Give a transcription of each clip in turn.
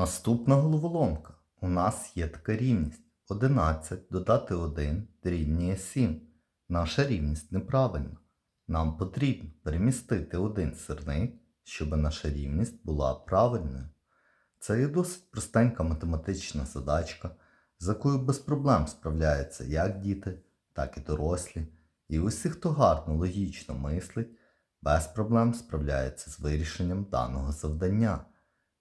Наступна головоломка. У нас є така рівність. 11 додати 1 дорівнює 7. Наша рівність неправильна. Нам потрібно перемістити один сирник, щоб наша рівність була правильною. Це є досить простенька математична задачка, з якою без проблем справляються як діти, так і дорослі. І усі, хто гарно логічно мислить, без проблем справляється з вирішенням даного завдання.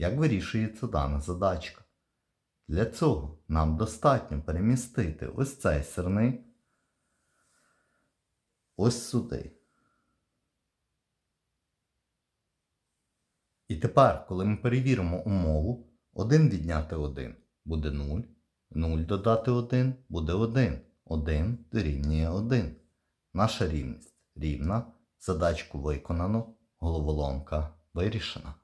Як вирішується дана задачка? Для цього нам достатньо перемістити ось цей сирник ось сюди. І тепер, коли ми перевіримо умову, 1 відняти 1 буде 0, 0 додати 1 буде 1, 1 дорівнює 1. Наша рівність рівна, задачку виконано, головоломка вирішена.